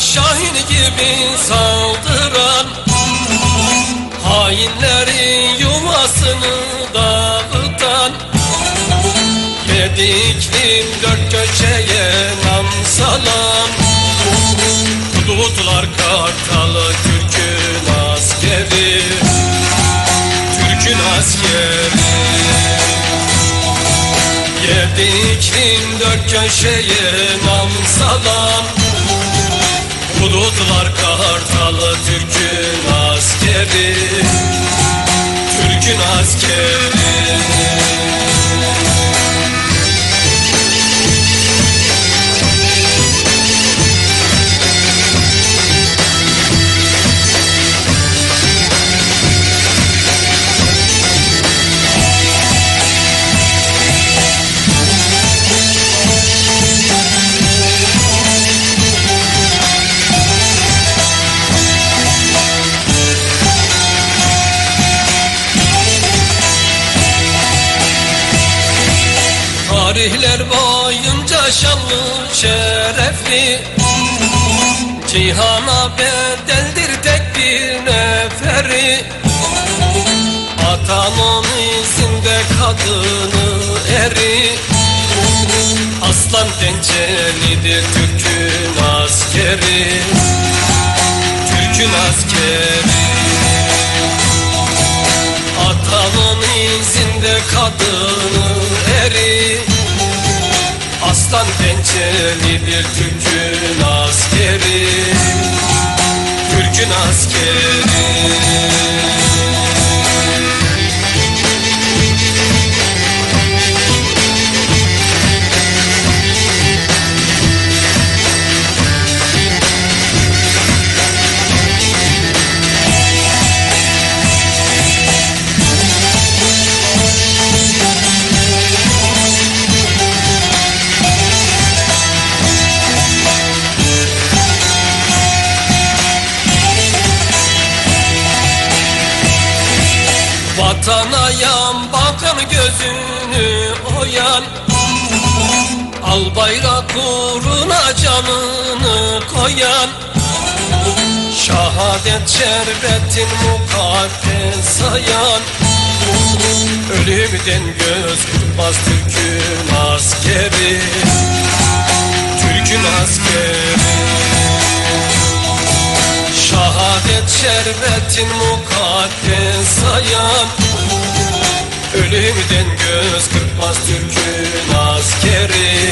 şahin gibi saldıran Hainlerin yuvasını dağıtan Yedi iklim dört köşeye nam salan Hudutlar kartalı Türk'ün askeri. Türk'ün askeri. Yedi iklim dört köşeye nam salan Bulutlar kartalı Türk'ün askeri Türk'ün askeri şanlı şerefli. Cihana bedeldir tek bir neferi. Atanın izinde kadını eri. Aslan pençelidir Türk'ün askeri. Türk'ün askeri. Atanın izinde kadını eri Aslan pençelidir Türk'ün askeri Türk'ün askeri gözünü oyan. Al bayrak uğruna canını koyan. Şehadet şerbetin mukaddes sayan Ölümden göz kırpmaz Türk'ün askeri. Türk'ün askeri. Şehadet şerbetin mukaddes sayan Ölümden göz kırpmaz Türk'ün askeri.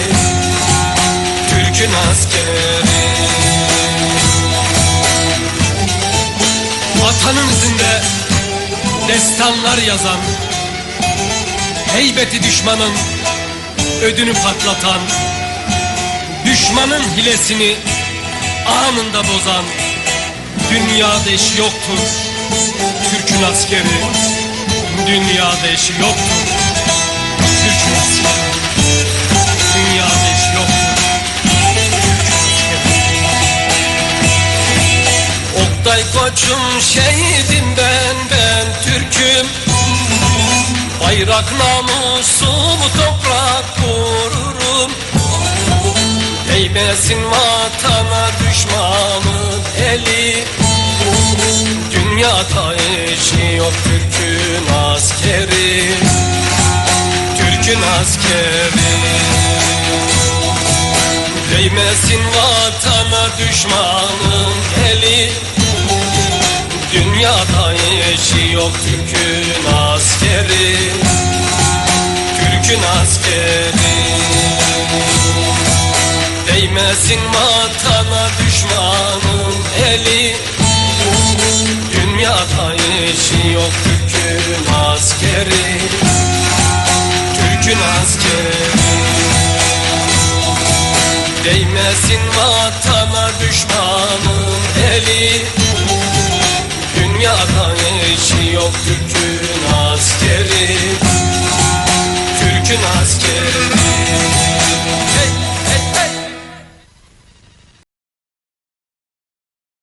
Türk'ün askeri. Vatanın izinde destanlar yazan Heybeti düşmanın ödünü patlatan Düşmanın hilesini anında bozan Dünyada eşi yoktur Türk'ün askeri Dünyada eşi yoktur Türk'ün askeri Dünyada eşi askeri Oktay koçum şehidim ben ben Türk'üm. Bayrak namusum toprak gururum. Değmesin vatana düşmanın eli. Dünyada eşi yok Türk'ün Türk'ün askeri Değmesin vatana düşmanın eli. Dünyada eşi yok Türk'ün askeri. Türk'ün askeri. Değmesin vatana düşmanın eli Değmesin vatana düşmanın eli Dünyada eşi yok Türk'ün askeri